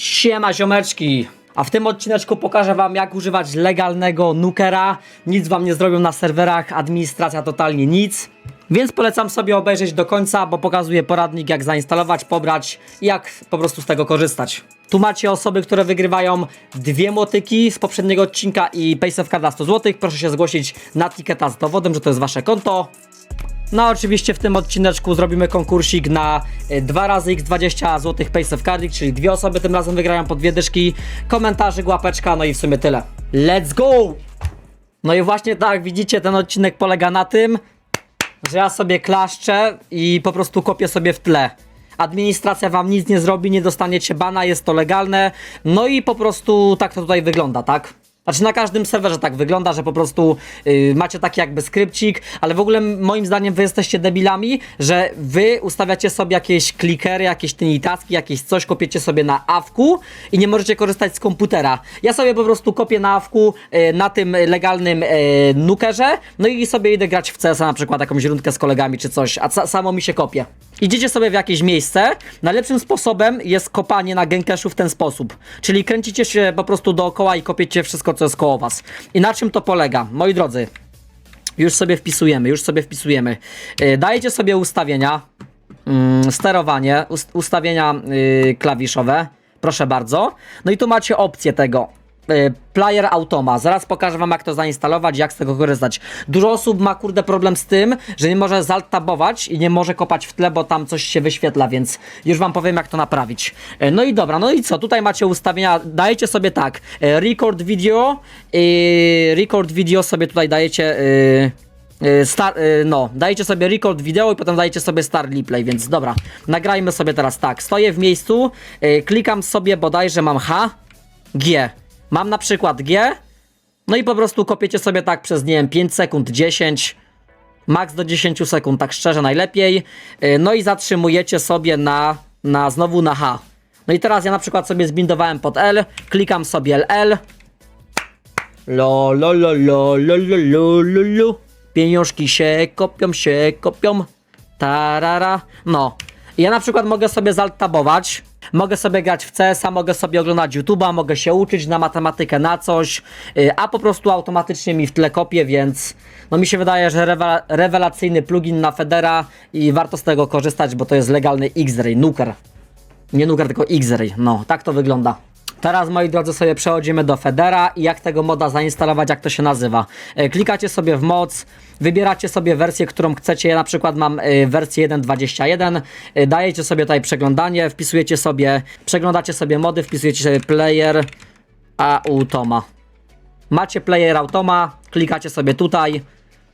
Siema ziomeczki! A w tym odcineczku pokażę wam jak używać legalnego nukera. Nic wam nie zrobią na serwerach, administracja totalnie nic. Więc polecam sobie obejrzeć do końca, bo pokazuję poradnik jak zainstalować, pobrać i jak po prostu z tego korzystać. Tu macie osoby, które wygrywają dwie motyki z poprzedniego odcinka i paysafka dla 100 zł. Proszę się zgłosić na tiketa z dowodem, że to jest wasze konto. No oczywiście w tym odcineczku zrobimy konkursik na y, dwa razy x20 zł Pace of Cardic, czyli dwie osoby tym razem wygrają po dwie dyszki, komentarzyk, łapeczka, no i w sumie tyle. Let's go! No i właśnie tak, widzicie, ten odcinek polega na tym, że ja sobie klaszczę i po prostu kopię sobie w tle. Administracja wam nic nie zrobi, nie dostaniecie bana, jest to legalne. No i po prostu tak to tutaj wygląda, tak? Znaczy na każdym serwerze tak wygląda, że po prostu yy, macie taki jakby skrypcik, ale w ogóle moim zdaniem wy jesteście debilami, że wy ustawiacie sobie jakieś klikery, jakieś tyni taski, jakieś coś, kopiecie sobie na awku i nie możecie korzystać z komputera. Ja sobie po prostu kopię na awku yy, na tym legalnym yy, nukerze, no i sobie idę grać w CS na przykład jakąś rundkę z kolegami czy coś, a samo mi się kopie. Idziecie sobie w jakieś miejsce. Najlepszym sposobem jest kopanie na Genkeszu w ten sposób. Czyli kręcicie się po prostu dookoła i kopiecie wszystko, co jest koło was. I na czym to polega? Moi drodzy, już sobie wpisujemy, już sobie wpisujemy. Yy, dajecie sobie ustawienia, mm, sterowanie, ust- ustawienia yy, klawiszowe. Proszę bardzo. No i tu macie opcję tego. Yy, Player Automa. Zaraz pokażę wam jak to zainstalować, jak z tego korzystać. Dużo osób ma kurde problem z tym, że nie może zaltabować i nie może kopać w tle, bo tam coś się wyświetla, więc już wam powiem jak to naprawić. Yy, No i dobra, no i co? Tutaj macie ustawienia, dajecie sobie tak, yy, record video, yy, record video sobie tutaj dajecie... Star, no, dajecie sobie record wideo i potem dajecie sobie start replay, więc dobra, nagrajmy sobie teraz tak, stoję w miejscu, klikam sobie bodajże mam H, G, mam na przykład G, no i po prostu kopiecie sobie tak przez, nie wiem, 5 sekund, 10, max do 10 sekund, tak szczerze najlepiej, yy, no i zatrzymujecie sobie na, na, znowu na H. No i teraz ja na przykład sobie zbindowałem pod L, klikam sobie LL, Lo, lo, lo, lo, lo, lo, lo, lo, lo. Pieniążki się kopią, się kopią. Tarara. No. Ja na przykład mogę sobie zaltabować. Mogę sobie grać w CS-a, mogę sobie oglądać YouTube'a, mogę się uczyć na matematykę, na coś, y, a po prostu automatycznie mi w tle kopie, więc no mi się wydaje, że rewelacyjny plugin na Federa i warto z tego korzystać, bo to jest legalny X-Ray, Nuker. Nie Nuker, tylko X-Ray. No, tak to wygląda. Teraz, moi drodzy, sobie przechodzimy do Federa i jak tego moda zainstalować, jak to się nazywa. E, Klikacie sobie w moc, wybieracie sobie wersję, którą chcecie. Ja na przykład mam e, wersję 1.21. E, Dajecie sobie tutaj przeglądanie, wpisujecie sobie, przeglądacie sobie mody, wpisujecie sobie player Automa. Macie player Automa, klikacie sobie tutaj,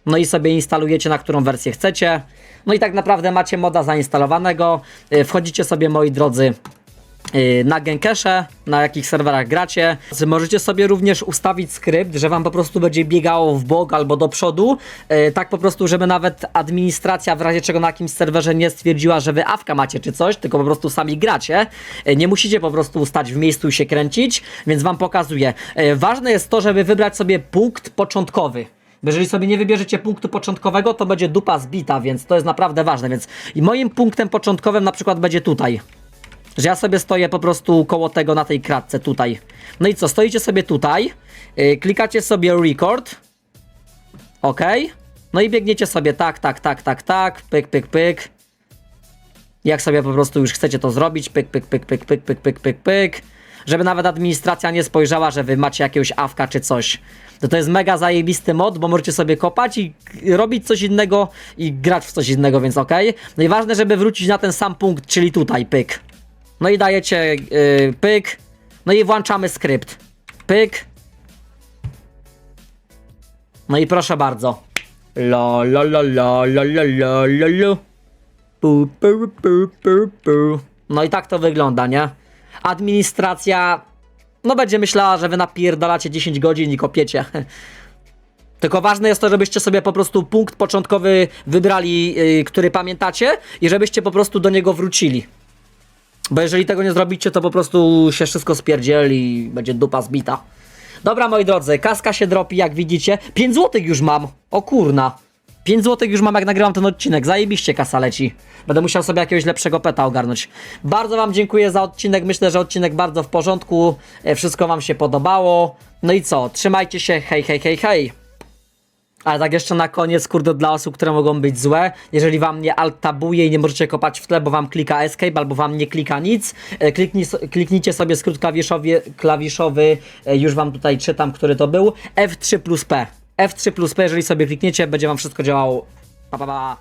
no i sobie instalujecie na którą wersję chcecie. No i tak naprawdę macie moda zainstalowanego. Wchodzicie sobie, moi drodzy, na Genkesze, na jakich serwerach gracie. Możecie sobie również ustawić skrypt, że wam po prostu będzie biegało w bok albo do przodu, yy, tak po prostu, żeby nawet administracja w razie czego na jakimś serwerze nie stwierdziła, że wy awka macie czy coś, tylko po prostu sami gracie. Yy, Nie musicie po prostu stać w miejscu i się kręcić, więc wam pokazuję. Ważne jest to, żeby wybrać sobie punkt początkowy. Jeżeli sobie nie wybierzecie punktu początkowego, to będzie dupa zbita, więc to jest naprawdę ważne. Więc i moim punktem początkowym na przykład będzie tutaj. Że ja sobie stoję po prostu koło tego na tej kratce tutaj. No i co, stoicie sobie tutaj, yy, klikacie sobie record. Ok. No i biegniecie sobie tak, tak, tak, tak, tak, pyk, pyk, pyk. Jak sobie po prostu już chcecie to zrobić, pyk, pyk, pyk, pyk, pyk, pyk, pyk, pyk, pyk. Żeby nawet administracja nie spojrzała, że wy macie jakiegoś awka czy coś. To to jest mega zajebisty mod, bo możecie sobie kopać i robić coś innego i grać w coś innego, więc ok. No i ważne, żeby wrócić na ten sam punkt, czyli tutaj, pyk. No i dajecie yy, pyk. No i włączamy skrypt. Pyk. No i proszę bardzo. La la la la la la la la la. Pu, pu, pu, pu, pu. No i tak to wygląda, nie? Administracja no będzie myślała, że wy napierdalacie 10 godzin i kopiecie. Tylko ważne jest to, żebyście sobie po prostu punkt początkowy wybrali, yy, który pamiętacie i żebyście po prostu do niego wrócili. Bo jeżeli tego nie zrobicie, to po prostu się wszystko spierdzieli i będzie dupa zbita. Dobra, moi drodzy, kaska się dropi, jak widzicie. 5 złotych już mam. O kurna. 5 zł już mam jak nagrywam ten odcinek, zajebiście kasa leci. Będę musiał sobie jakiegoś lepszego peta ogarnąć. Bardzo wam dziękuję za odcinek, myślę, że odcinek bardzo w porządku, e, wszystko wam się podobało. No i co, trzymajcie się, hej, hej, hej, hej. Ale tak jeszcze na koniec, kurde, dla osób, które mogą być złe, jeżeli wam nie alt-tabuje i nie możecie kopać w tle, bo wam klika escape albo wam nie klika nic, e, kliknij, kliknijcie sobie skrót klawiszowy, klawiszowy, e, już wam tutaj czytam, który to był, F3 plus P. F3 plus P, jeżeli sobie klikniecie, będzie wam wszystko działało. Pa, pa, pa.